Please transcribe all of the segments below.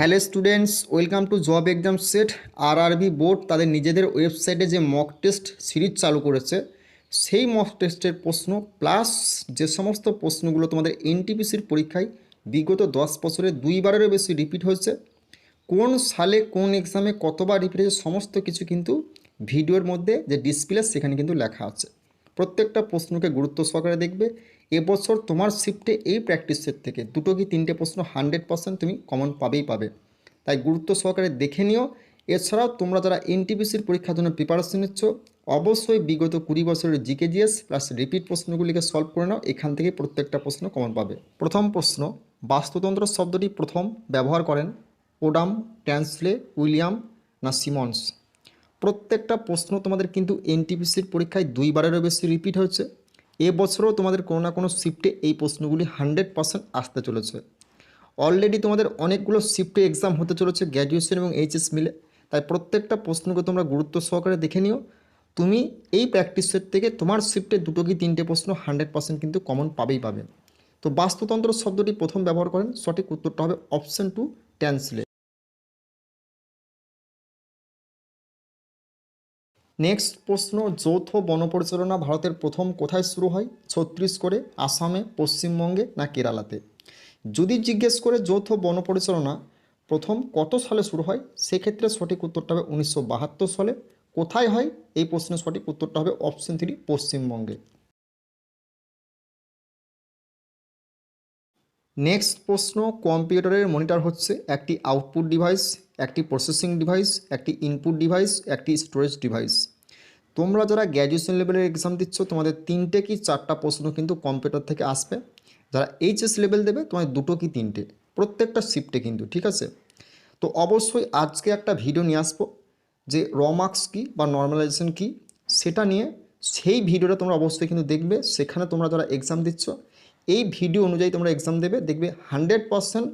Hello students, welcome to job exam set. RRB board তাদের নিজেদের ওয়েবসাইটে যে মক টেস্ট সিরিজ চালু করেছে, সেই মক টেস্টের প্রশ্ন প্লাস যে সমস্ত প্রশ্নগুলো তোমাদের এনটিপিসির পরীক্ষায় বিগত দশ বছরে দুইবারেরও বেশি রিপিট হয়েছে, কোন সালে কোন এক্সামে কতবার রিপিট হয়েছে সমস্ত কিছু কিন্তু ভিডিওর মধ্যে যে ডিসপ্লে সেখানে কিন্তু লেখা আছে। প্রত্যেকটা প্রশ্নকে গুরুত্ব সহকারে দেখবে এবছর তোমার শিফটে এই প্র্যাকটিস সেট থেকে দুটো কি তিনটে প্রশ্ন হান্ড্রেড পার্সেন্ট তুমি কমন পাবেই পাবে। তাই গুরুত্ব সহকারে দেখে নিও। এছাড়াও তোমরা যারা এনটিপিসির পরীক্ষার জন্য প্রিপারেশন নিচ্ছ, অবশ্যই বিগত কুড়ি বছরের জিকে জিএস প্লাস রিপিট প্রশ্নগুলিকে সলভ করে নাও। এখান থেকে প্রত্যেকটা প্রশ্ন কমন পাবে। প্রথম প্রশ্ন, বাস্তুতন্ত্র শব্দটি প্রথম ব্যবহার করেন ওডাম, ট্যান্সলে, উইলিয়াম না সিমন্স? প্রত্যেকটা প্রশ্ন তোমাদের কিন্তু এনটিপিসির পরীক্ষায় দুইবারেরও বেশি রিপিট হয়েছে। এবছরও তোমাদের কোনো না কোনো শিফটে এই প্রশ্নগুলি হান্ড্রেড পার্সেন্ট আসতে চলেছে। অলরেডি তোমাদের অনেকগুলো শিফটে এক্সাম হতে চলেছে গ্র্যাজুয়েশন এবং এইচএস মিলে। তাই প্রত্যেকটা প্রশ্নকে তোমরা গুরুত্ব সহকারে দেখে নিও। তুমি এই প্র্যাকটিস সেট থেকে তোমার শিফটে দুটো কি তিনটে প্রশ্ন হান্ড্রেড পার্সেন্ট কিন্তু কমন পাবেই পাবে। তো বাস্তুতন্ত্র শব্দটি প্রথম ব্যবহার করেন, সঠিক উত্তরটা হবে অপশন টু ট্যান্সলে নেক্সট প্রশ্ন, যৌথ বনপরিচালনা ভারতের প্রথম কোথায় শুরু হয়? ছত্তিশগড়ে আসামে, পশ্চিমবঙ্গে না কেরালাতে? যদি জিজ্ঞেস করে যৌথ বনপরিচালনা প্রথম কত সালে শুরু হয়, সেক্ষেত্রে সঠিক উত্তরটা হবে উনিশশো বাহাত্তর সালে। কোথায় হয়? এই প্রশ্নের সঠিক উত্তরটা হবে অপশন থ্রি পশ্চিমবঙ্গে। নেক্সট প্রশ্ন, কম্পিউটারের মনিটর হচ্ছে একটি আউটপুট ডিভাইস একটি প্রসেসিং ডিভাইস একটি ইনপুট ডিভাইস একটি স্টোরেজ ডিভাইস তোমরা যারা গ্র্যাজুয়েশন লেভেলের এক্সাম দিচ্ছ, তোমাদের তিনটে কি চারটা প্রশ্ন কিন্তু কম্পিউটার থেকে আসবে। যারা এইচএস লেভেল দেবে, তোমাদের দুটো কি তিনটে। প্রত্যেকটা শিফটে কিন্তু, ঠিক আছে? তো অবশ্যই আজকে একটা ভিডিও নিয়ে আসব, যে রমার্কস কী বা নর্মালাইজেশন কী, সেটা নিয়ে সেই ভিডিওটা তোমরা অবশ্যই কিন্তু দেখবে। সেখানে তোমরা যারা এক্সাম দিচ্ছ, এই ভিডিও অনুযায়ী তোমরা এক্সাম দেবে, দেখবে হান্ড্রেড পার্সেন্ট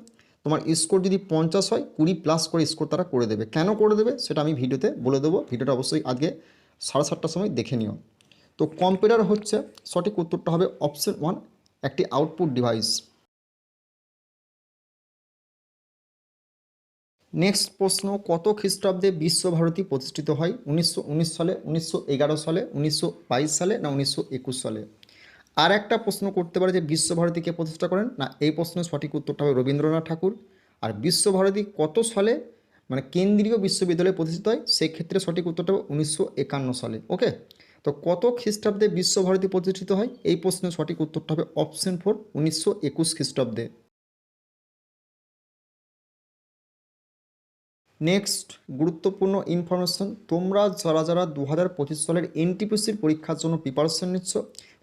তোমার স্কোর যদি পঞ্চাশ হয়, কুড়ি প্লাস করে স্কোর তারা করে দেবে। কেন করে দেবে? সেটা আমি ভিডিওতে বলে দেবো। ভিডিওটা অবশ্যই আজকে সাড়ে সাতটার সময় দেখে নিও। তো কম্পিউটার হচ্ছে, সঠিক উত্তরটা হবে অপশন ওয়ান একটি আউটপুট ডিভাইস নেক্সট প্রশ্ন, কত খ্রিস্টাব্দে বিশ্বভারতী প্রতিষ্ঠিত হয়? উনিশশো উনিশ সালে, উনিশশো এগারো সালে, উনিশশো বাইশ সালে না উনিশশো একুশ সালে? আর একটা প্রশ্ন করতে পারে যে বিশ্বভারতীকে প্রতিষ্ঠা করেন? না, এই প্রশ্নের সঠিক উত্তরটা হবে রবীন্দ্রনাথ ঠাকুর। আর বিশ্বভারতী কত সালে মানে কেন্দ্রীয় বিশ্ববিদ্যালয়ে প্রতিষ্ঠিত হয়? সেক্ষেত্রে সঠিক উত্তরটা হবে উনিশশো একান্ন সালে, ওকে? তো কত খ্রিস্টাব্দে বিশ্বভারতী প্রতিষ্ঠিত হয়? এই প্রশ্নের সঠিক উত্তরটা হবে অপশন ফোর, উনিশশো একুশ খ্রিস্টাব্দে। নেক্সট, গুরুত্বপূর্ণ ইনফরমেশন। তোমরা যারা যারা দু হাজার পঁচিশ সালের এনটিপিসির পরীক্ষার জন্য প্রিপারেশন নিচ্ছ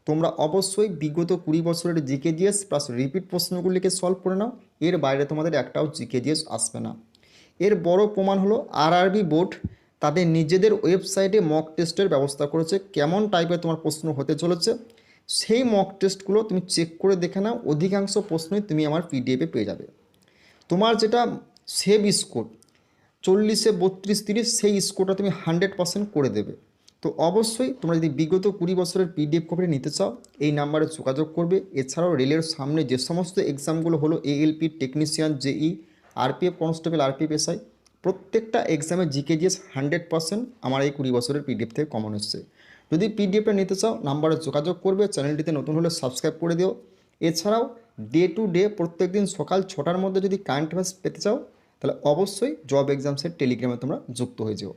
তোমরা অবশ্যই বিগত কুড়ি বছরের জিকে জিএস প্লাস রিপিট প্রশ্নগুলিকে সলভ করে নাও। এর বাইরে তোমাদের একটাও জিকে জিএস আসবে না। এর বড় প্রমাণ হলো আরআরবি বোর্ড তাদের নিজেদের ওয়েবসাইটে মক টেস্টের ব্যবস্থা করেছে। কেমন টাইপের তোমার প্রশ্ন হতে চলেছে, সেই মক টেস্টগুলো তুমি চেক করে দেখে নাও। অধিকাংশ প্রশ্নই তুমি আমার পিডিএফে পেয়ে যাবে। তোমার যেটা সেভ স্কোর চল্লিশে বত্রিশ তিরিশ, সেই স্কোরটা তুমি হান্ড্রেড পার্সেন্ট করে দেবে। তো অবশ্যই তোমরা যদি বিগত কুড়ি বছরের পিডিএফ কপি নিতে চাও, এই নাম্বারে যোগাযোগ করবে। এছাড়াও রেলের সামনে যে সমস্ত এক্সামগুলো হলো ALP technician JE RPF constable RPF SI প্রত্যেকটা এক্সামে জিকে জিএস হান্ড্রেড পার্সেন্ট আমার এই কুড়ি বছরের পিডিএফ থেকে কমন এসছে। যদি পিডিএফটা নিতে চাও, নাম্বারে যোগাযোগ করবে, চ্যানেলটিতে নতুন হলে সাবস্ক্রাইব করে দিও। এছাড়াও ডে টু ডে প্রত্যেক দিন সকাল ছটার মধ্যে যদি কারেন্ট অ্যাফেয়ার্স পেতে চাও, তাহলে অবশ্যই জব এক্সামসের টেলিগ্রামে তোমরা যুক্ত হয়ে যাও।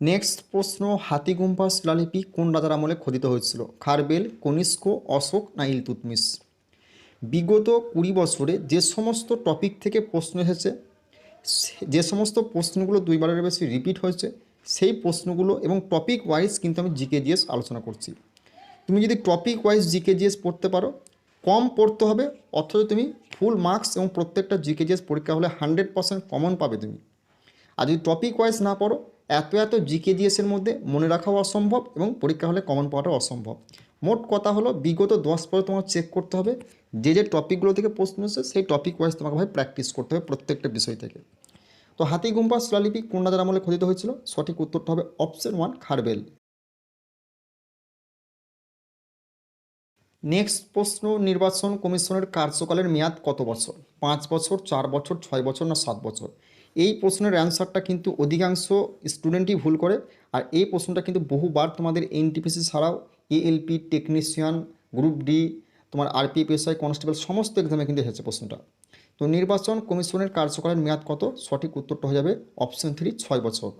নেক্সট প্রশ্ন হাতিগুম্পা শিলালিপি কোন রাজার আমলে খোদিত হয়েছিল? খারবেল, কনিষ্ক, অশোক না ইলতুতমিস বিগত কুড়ি বছরে যে সমস্ত টপিক থেকে প্রশ্ন এসেছে, যে সমস্ত প্রশ্নগুলো দুইবারের বেশি রিপিট হয়েছে, সেই প্রশ্নগুলো এবং টপিক ওয়াইজ কিন্তু আমি জিকে জিএস আলোচনা করছি। তুমি যদি টপিক ওয়াইজ জিকে জিএস পড়তে পারো, কম পড়তে হবে, অথচ তুমি ফুল মার্কস এবং প্রত্যেকটা জিকে জিএস পরীক্ষা হলে হান্ড্রেড পার্সেন্ট কমন পাবে তুমি। আর যদি টপিক ওয়াইজ না পড়ো এত এত জিকে জিএসের মধ্যে, মনে রাখাও অসম্ভব এবং পরীক্ষা হলে কমন পাওয়াটাও অসম্ভব। মোট কথা হলো, বিগত দশ পরে তোমার চেক করতে হবে। যে যে টপিকগুলো থেকে প্রশ্ন এসেছে, সেই টপিক ওয়াইজ তোমাকে ভাই প্র্যাকটিস করতে হবে প্রত্যেকটা বিষয় থেকে। তো হাতিগুম্পা শিলালিপি কোন রাজার আমলে খোদিত হয়েছিল? সঠিক উত্তরটা হবে অপশন ওয়ান খারবেল। নেক্সট প্রশ্ন, নির্বাচন কমিশনের কার্যকালের মেয়াদ কত বছর? পাঁচ বছর, চার বছর, ছয় বছর না সাত বছর? এই প্রশ্নের অ্যান্সারটা কিন্তু অধিকাংশ স্টুডেন্টই ভুল করে আর এই প্রশ্নটা কিন্তু বহুবার তোমাদের এনটিপিসি ছাড়াও এএলপি, টেকনিশিয়ান, গ্রুপ ডি, তোমার আরপিএফএসআই কনস্টেবল সমস্ত এক্সামে কিন্তু এসেছে প্রশ্নটা। তো নির্বাচন কমিশনের কার্যকালের মেয়াদ কত? সঠিক উত্তরটা হয়ে যাবে অপশন থ্রি ছয় বছর।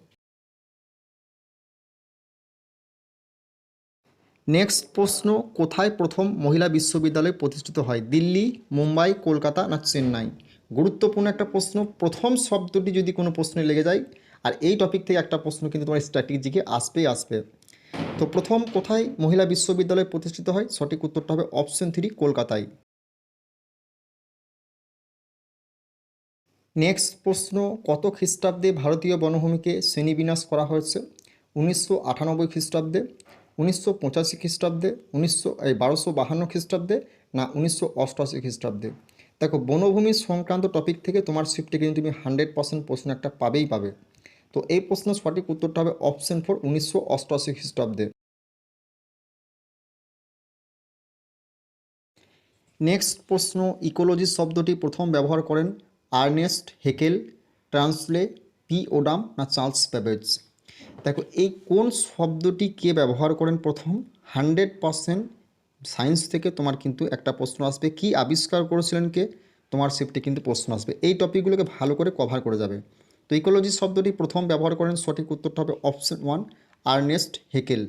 নেক্সট প্রশ্ন, কোথায় প্রথম মহিলা বিশ্ববিদ্যালয় প্রতিষ্ঠিত হয়? দিল্লি, মুম্বাই, কলকাতা না চেন্নাই? গুরুত্বপূর্ণ একটা প্রশ্ন। প্রথম শব্দটি যদি কোনো প্রশ্নে লেগে যায়, আর এই টপিক থেকে একটা প্রশ্ন কিন্তু তোমার স্ট্র্যাটেজিকে আসবেই আসবে। তো প্রথম কোথায় মহিলা বিশ্ববিদ্যালয় প্রতিষ্ঠিত হয়? সঠিক উত্তরটা হবে অপশন থ্রি কলকাতায়। নেক্সট প্রশ্ন, কত খ্রিস্টাব্দে ভারতীয় বনভূমিকে শ্রেণীবিন্যাস করা হয়েছে? উনিশশো আটানব্বই খ্রিস্টাব্দে, উনিশশো পঁচাশি খ্রিস্টাব্দে, উনিশশো, এই বারোশো বাহান্ন খ্রিস্টাব্দে, না উনিশশো অষ্টআশি খ্রিস্টাব্দে? দেখো, বনভূমি সংক্রান্ত টপিক থেকে তোমার শিফটে কিন্তু তুমি হান্ড্রেড পার্সেন্ট প্রশ্ন একটা পাবেই পাবে। তো এই প্রশ্নের সঠিক উত্তরটা হবে অপশন ফোর উনিশশো অষ্টআশি খ্রিস্টাব্দে। নেক্সট প্রশ্ন ইকোলজি শব্দটি প্রথম ব্যবহার করেন Ernest Haeckel, Tansley, P Odum না চার্লস প্যাবেজ দেখো, এই কোন শব্দটি কে ব্যবহার করেন প্রথম? হান্ড্রেড পারসেন্ট সায়েন্স থেকে তোমার কিন্তু একটা প্রশ্ন আসবে, কি আবিষ্কার করেছিলেন কে? তোমার শিফটে কিন্তু প্রশ্ন আসবে। এই টপিকগুলোকে ভালো করে কভার করে যাবে। তো ইকোলজি শব্দটি প্রথম ব্যবহার করেন, সঠিক উত্তরটা হবে option one Ernest Haeckel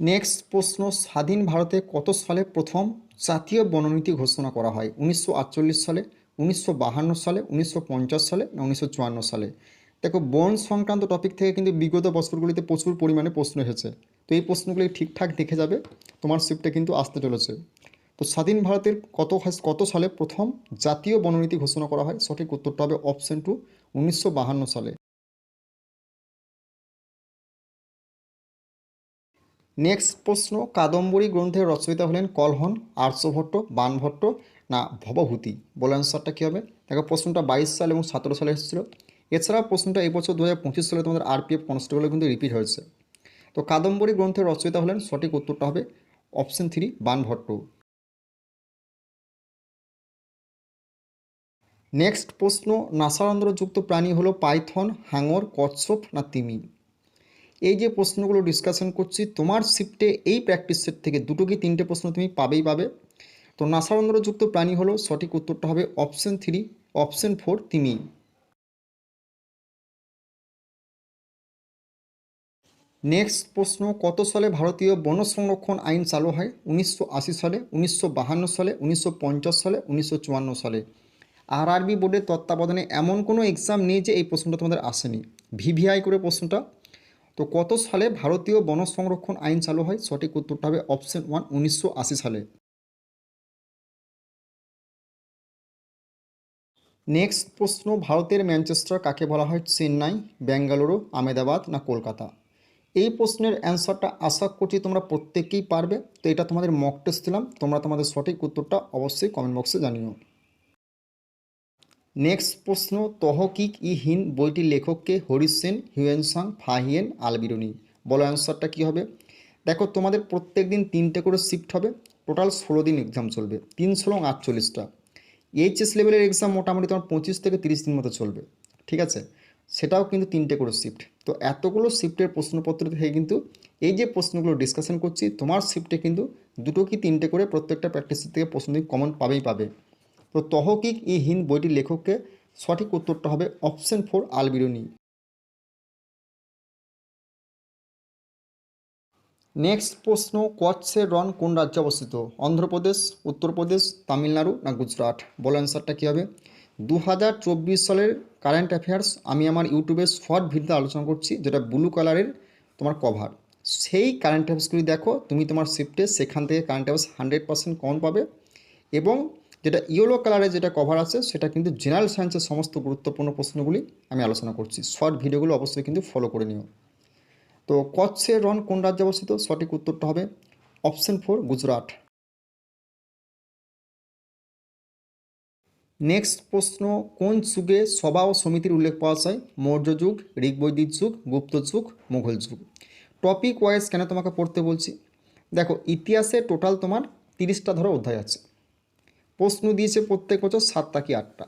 next প্রশ্ন, স্বাধীন ভারতে কত সালে প্রথম জাতীয় বননীতি ঘোষণা করা হয়? উনিশশো আটচল্লিশ সালে, উনিশশো সালে, উনিশশো পঞ্চাশ সালে উনিশশো চুয়ান্ন সালে? দেখো, বন সংক্রান্ত টপিক থেকে কিন্তু বিগত বছরগুলিতে প্রচুর পরিমাণে প্রশ্ন এসেছে। তো এই প্রশ্নগুলি ঠিকঠাক দেখে যাবে, তোমার শিফটে কিন্তু আসতে চলেছে। তো স্বাধীন ভারতের কত কত সালে প্রথম জাতীয় বননীতি ঘোষণা করা হয়? সঠিক উত্তরটা হবে অপশন টু উনিশশো সালে। নেক্সট প্রশ্ন, কাদম্বরী গ্রন্থের রচয়িতা হলেন কলহন, আর্যভট্ট, বানভট্ট না ভবভূতি? বলে অ্যান্সারটা কী হবে? দেখো, প্রশ্নটা বাইশ সাল এবং সতেরো সালে এসেছিল। এছাড়া প্রশ্নটা এই বছর দু হাজার পঁচিশ সালে তোমাদের আরপিএফ কনস্টেবলে কিন্তু রিপিট হয়েছে। তো কাদম্বরী গ্রন্থের রচয়িতা হলেন, সঠিক উত্তরটা হবে অপশন থ্রি বানভট্ট। নেক্সট প্রশ্ন, নাসারন্ধ্রযুক্ত প্রাণী হলো পাইথন, হাঙর, কচ্ছপ না তিমি? এই যে প্রশ্নগুলো ডিসকাশন করছি, তোমার শিফটে এই প্র্যাকটিস সেট থেকে দুটো কি তিনটে প্রশ্ন তুমি পাবেই পাবে? তো নাসারন্ধ্রযুক্ত প্রাণী হলো, সঠিক উত্তরটা হবে অপশন থ্রি অপশন ফোর তিমি। নেক্সট প্রশ্ন, কত সালে ভারতীয় বন সংরক্ষণ আইন চালু হয়? উনিশশো আশি সালে, উনিশশো সালে, উনিশশো পঞ্চাশ সালে, উনিশশো চুয়ান্ন সালে। আরআরবি বোর্ডের তত্ত্বাবধানে এমন কোনো এক্সাম নেই যে এই প্রশ্নটা তোমাদের আসেনি। ভিভিআই করে প্রশ্নটা। তো কত সালে ভারতীয় বন সংরক্ষণ আইন চালু হয়? সঠিক উত্তরটা হবে অপশন ওয়ান উনিশশো আশি সালে। নেক্সট প্রশ্ন, ভারতের ম্যানচেস্টার কাকে বলা হয়? চেন্নাই বেঙ্গালুরু আমেদাবাদ না কলকাতা? এই প্রশ্নের অ্যান্সারটা আশা করছি তোমরা প্রত্যেকেই পারবে। তো এটা তোমাদের মক টেস্ট দিলাম তোমরা তোমাদের সঠিক উত্তরটা অবশ্যই কমেন্ট বক্সে জানিও। নেক্সট প্রশ্ন, তহকিক ই হিন বইটির লেখককে Harishena Hiuen Tsang, Fahien, Alberuni. বলো অ্যান্সারটা কী হবে? দেখো, তোমাদের প্রত্যেক দিন তিনটে করে শিফট হবে টোটাল ষোলো দিন এক্সাম চলবে, তিন ষোলো আটচল্লিশটা। এইচএস লেভেলের এক্সাম মোটামুটি তোমার পঁচিশ থেকে তিরিশ দিন মতো চলবে, ঠিক আছে? সেটাও কিন্তু তিনটে করে শিফট তো এতগুলো শিফটের প্রশ্নপত্র থেকে কিন্তু এই যে প্রশ্নগুলো ডিসকাশন করছি, তোমার শিফটে কিন্তু দুটো কি তিনটে করে প্রত্যেকটা প্র্যাকটিস থেকে প্রশ্ন কমন পাবেই পাবে। তো তহকিক ই হিন্দ বইটির লেখককে সঠিক উত্তরটা হবে অপশন ফোর আলবিরনি। নেক্সট প্রশ্ন কচ্ছের রন কোন রাজ্যে অবস্থিত? অন্ধ্রপ্রদেশ, উত্তরপ্রদেশ, তামিলনাড়ু না গুজরাট? বলো অ্যান্সারটা কী হবে? দু হাজার চব্বিশ সালের কারেন্ট অ্যাফেয়ার্স আমি আমার ইউটিউবে শর্ট ভিডিওতে আলোচনা করছি, যেটা ব্লু কালারের তোমার কভার সেই কারেন্ট অ্যাফেয়ার্সগুলি দেখো, তুমি তোমার শিফটে সেখান থেকে current affairs hundred percent common পাবে এবং যেটা ইয়েলো কালারের যেটা কভার আছে, সেটা কিন্তু জেনারেল সায়েন্সের সমস্ত গুরুত্বপূর্ণ প্রশ্নগুলি আমি আলোচনা করছি। শর্ট ভিডিওগুলো অবশ্যই কিন্তু ফলো করে নিও। তো কচ্ছের রন কোন রাজ্যে অবস্থিত? সঠিক উত্তরটা হবে অপশন ফোর গুজরাট নেক্সট প্রশ্ন, কোন যুগে সভা ও সমিতির উল্লেখ পাওয়া যায়? মৌর্য যুগ ঋগ্বৈদিক যুগ, গুপ্ত যুগ, মুঘল যুগ। টপিক ওয়াইজ কেন তোমাকে পড়তে বলছি? দেখো, ইতিহাসে টোটাল তোমার তিরিশটা ধরো অধ্যায় আছে। প্রশ্ন দিয়েছে প্রত্যেক বছর সাতটা কি আটটা?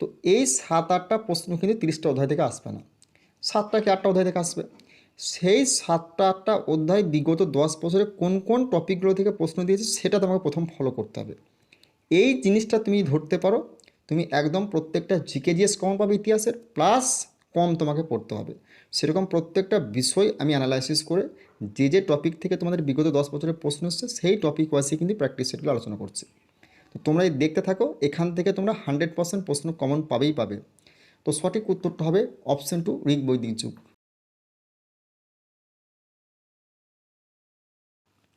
তো এই সাত আটটা প্রশ্ন কিন্তু তিরিশটা অধ্যায় থেকে আসবে না। সাতটা কি আটটা অধ্যায় থেকে আসবে? সেই সাতটা আটটা অধ্যায় বিগত দশ বছরে কোন কোন টপিকগুলো থেকে প্রশ্ন দিয়েছে সেটা তোমাকে প্রথম ফলো করতে হবে। এই জিনিসটা তুমি ধরতে পারো, তুমি একদম প্রত্যেকটা জিকে জিএস কম পাবে ইতিহাসের, প্লাস কম তোমাকে পড়তে হবে। সেরকম প্রত্যেকটা বিষয় আমি অ্যানালাইসিস করে যে যে টপিক থেকে তোমাদের বিগত দশ বছরের প্রশ্ন এসছে, সেই টপিক ওয়াইজে কিন্তু প্র্যাকটিস সেটগুলো আলোচনা করছি। তো তোমরা এই দেখতে থাকো, এখান থেকে তোমরা হান্ড্রেড পার্সেন্ট প্রশ্ন কমন পাবেই পাবে। তো সঠিক উত্তরটা হবে অপশন টু ঋগ বৈদিক যুগ।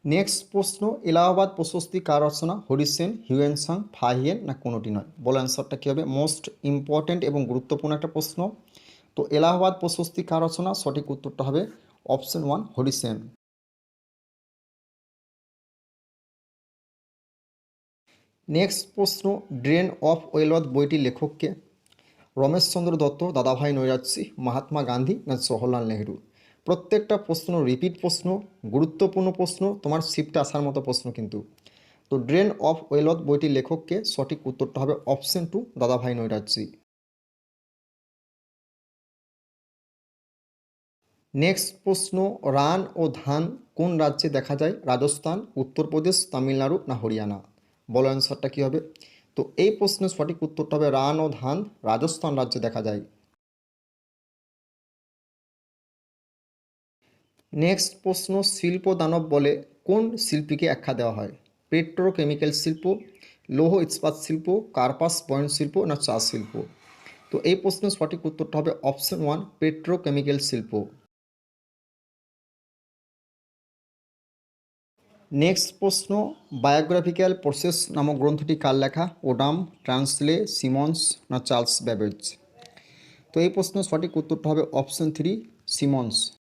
নেক্সট প্রশ্ন, এলাহাবাদ প্রশস্তি কার রচনা? হরিসেন হিউয়েন সাং ফাহিয়েন না কোনোটি নয়? বলো অ্যান্সারটা কী হবে? মোস্ট ইম্পর্ট্যান্ট এবং গুরুত্বপূর্ণ একটা প্রশ্ন। তো এলাহাবাদ প্রশস্তি কার রচনা? সঠিক উত্তরটা হবে অপশন ওয়ান হরিসেন নেক্সট প্রশ্ন, ড্রেন অফ ওয়েলওয়াদ বইটির লেখককে রমেশচন্দ্র দত্ত, দাদাভাই নৈরাজ্যী, মহাত্মা গান্ধী না জওহরলাল নেহরু? প্রত্যেকটা প্রশ্ন রিপিট প্রশ্ন, গুরুত্বপূর্ণ প্রশ্ন, তোমার শিফটে আসার মতো প্রশ্ন কিন্তু। তো ড্রেন অফ ওয়েলথ বইটির লেখককে সঠিক উত্তরটা হবে অপশন টু দাদাভাই নৈরাজ্যী। নেক্সট প্রশ্ন, রান ও ধান কোন রাজ্যে দেখা যায়? রাজস্থান, উত্তরপ্রদেশ, তামিলনাড়ু না হরিয়ানা? বলো অ্যান্সারটা কী হবে? তো এই প্রশ্নের সঠিক উত্তরটা হবে রান ও ধান, রাজস্থান রাজ্যে দেখা যায়। নেক্সট প্রশ্ন, শিল্প দানব বলে কোন শিল্পীকে আখ্যা দেওয়া হয়? পেট্রোকেমিক্যাল শিল্প, লৌহ ইস্পাত শিল্প, কার্পাস, বয়ন শিল্প না চা শিল্প? তো এই প্রশ্নের সঠিক উত্তরটা হবে অপশন ওয়ান, পেট্রোকেমিক্যাল শিল্প। নেক্সট প্রশ্ন, বায়োগ্রাফিক্যাল প্রসেস নামক গ্রন্থটি কার লেখা? ওডাম, ট্রান্সলে, সিমন্স না চার্লস ব্যাবেজ? তো এই প্রশ্নের সঠিক উত্তরটা হবে অপশন থ্রি, সিমন্স।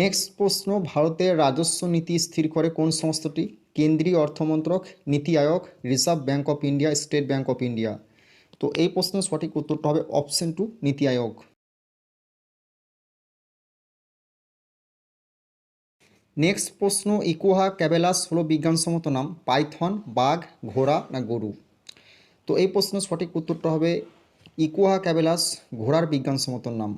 নেক্সট প্রশ্ন, ভারতের রাজস্ব নীতি স্থির করে কোন সংস্থাটি? কেন্দ্রীয় অর্থমন্ত্রক, NITI Aayog, Reserve Bank of India, State Bank of India. তো এই প্রশ্নের সঠিক উত্তরটা হবে অপশন টু, নীতি আয়োগ। নেক্সট প্রশ্ন, ইকোহা ক্যাবেলাস হলো বিজ্ঞানসম্মত নাম, পাইথন, বাঘ, ঘোড়া না গরু? তো এই প্রশ্নের সঠিক উত্তরটা হবে ইকোহা, ক্যাবেলাস, ঘোড়ার বিজ্ঞানসম্মত নাম।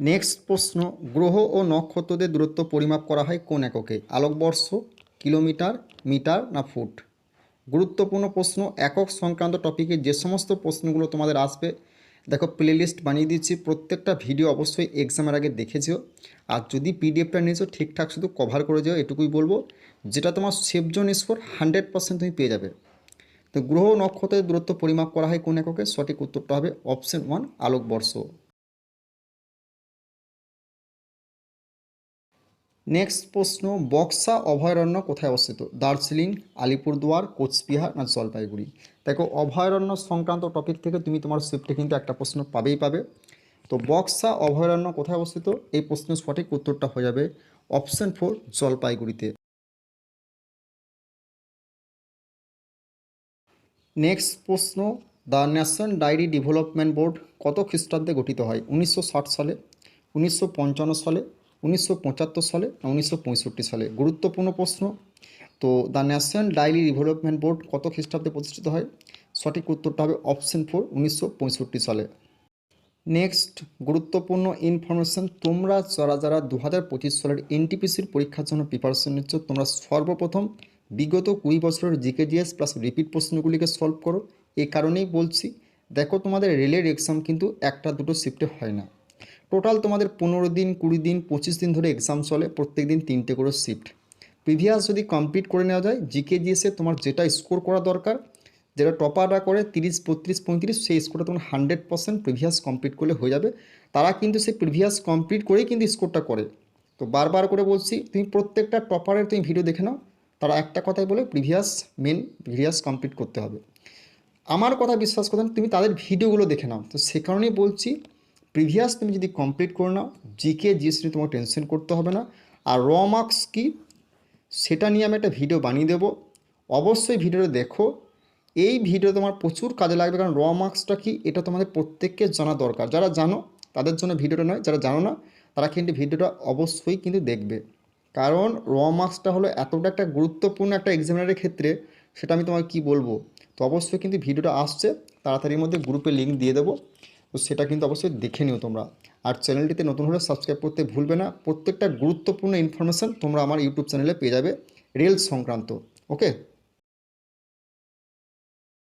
নেক্সট প্রশ্ন, গ্রহ ও নক্ষত্রদের দূরত্ব পরিমাপ করা হয় কোন এককে? আলোকবর্ষ, কিলোমিটার, মিটার না ফুট? গুরুত্বপূর্ণ প্রশ্ন, একক সংক্রান্ত টপিকে যে সমস্ত প্রশ্নগুলো তোমাদের আসবে, দেখো প্লেলিস্ট বানিয়ে দিচ্ছি প্রত্যেকটা ভিডিও অবশ্যই এক্সামের আগে দেখে যেও। আর যদি পিডিএফটা নিয়েছো, ঠিকঠাক শুধু কভার করে যেও, এটুকুই বলব, যেটা তোমার safe zone score hundred percent তুমি পেয়ে যাবে। তো গ্রহ নক্ষত্রের দূরত্ব পরিমাপ করা হয় কোন এককে? সঠিক উত্তরটা হবে অপশন ওয়ান আলোকবর্ষ। নেক্সট প্রশ্ন, বক্সা অভয়ারণ্য কোথায় অবস্থিত? দার্জিলিং, আলিপুরদুয়ার, কোচবিহার না জলপাইগুড়ি? দেখো, অভয়ারণ্য সংক্রান্ত টপিক থেকে তুমি তোমার শিফটে কিন্তু একটা প্রশ্ন পাবেই পাবে। তো বক্সা অভয়ারণ্য কোথায় অবস্থিত? এই প্রশ্নের সঠিক উত্তরটা হয়ে যাবে অপশন ফোর জলপাইগুড়িতে। নেক্সট প্রশ্ন, the National Dairy Development Board কত খ্রিস্টাব্দে গঠিত হয়? উনিশশো ষাট সালে, উনিশশো পঞ্চান্ন সালে উনিশশো পঁচাত্তর সালে না, উনিশশো পঁয়ষট্টি সালে। গুরুত্বপূর্ণ প্রশ্ন। তো the National Dairy Development Board কত খ্রিস্টাব্দে প্রতিষ্ঠিত হয়? সঠিক উত্তরটা হবে অপশন ফোর, উনিশশো পঁয়ষট্টি সালে। নেক্সট, গুরুত্বপূর্ণ ইনফরমেশন। তোমরা যারা যারা দু হাজার পঁচিশ সালের এনটিপিসির পরীক্ষার জন্য প্রিপারেশন নিচ্ছ, তোমরা সর্বপ্রথম বিগত কুড়ি বছরের জিকে জিএস প্লাস রিপিট প্রশ্নগুলিকে সলভ করো। এই কারণেই বলছি, দেখো তোমাদের রেলের এক্সাম কিন্তু একটা দুটো শিফটে হয় না। টোটাল তোমাদের পনেরো দিন, কুড়ি দিন, পঁচিশ দিন ধরে এক্সাম চলে, প্রত্যেক দিন তিনটে করে শিফট প্রিভিয়াস যদি কমপ্লিট করে নেওয়া যায় জিকে জিএসে তোমার যেটা স্কোর করা দরকার, যেটা টপাররা করে তিরিশ, বত্রিশ, পঁয়ত্রিশ, সেই স্কোরটা তোমার হান্ড্রেড পার্সেন্ট প্রিভিয়াস কমপ্লিট করলে হয়ে যাবে। তারা কিন্তু সেই প্রিভিয়াস কমপ্লিট করেই কিন্তু স্কোরটা করে। তো বারবার করে বলছি, তুমি প্রত্যেকটা টপারের তুমি ভিডিও দেখে নাও, তারা একটা কথাই বলে প্রিভিয়াস মেন প্রিভিয়াস কমপ্লিট করতে হবে। আমার কথা বিশ্বাস করতেন তুমি তাদের ভিডিওগুলো দেখে নাও। তো সে কারণেই বলছি প্রিভিয়াস তুমি যদি কমপ্লিট করে নাও জিকে জিএস নিয়ে তোমার টেনশন করতে হবে না। আর র মার্কস কি? সেটা নিয়ে আমি একটা ভিডিও বানিয়ে দেবো। অবশ্যই ভিডিওটা দেখো। এই ভিডিও তোমার প্রচুর কাজে লাগবে, কারণ র মার্কসটা কি? এটা তোমাদের প্রত্যেককে জানা দরকার। যারা জানো, তাদের জন্য ভিডিওটা নয়। যারা জানো না, তারা কিন্তু ভিডিওটা অবশ্যই কিন্তু দেখবে। কারণ র মার্কসটা হলো এতটা একটা গুরুত্বপূর্ণ একটা এক্সামিনারের ক্ষেত্রে, সেটা আমি তোমাকে কি বলব? তো অবশ্যই কিন্তু ভিডিওটা আসছে। তাড়াতাড়ির মধ্যে গ্রুপে লিঙ্ক দিয়ে দেবো। তো সেটা কিন্তু অবশ্যই দেখে নিও তোমরা। আর চ্যানেলটিতে নতুন হলে সাবস্ক্রাইব করতে ভুলবে না। প্রত্যেকটা গুরুত্বপূর্ণ ইনফরমেশান তোমরা আমার ইউটিউব চ্যানেলে পেয়ে যাবে। রেল সংক্রান্ত ওকে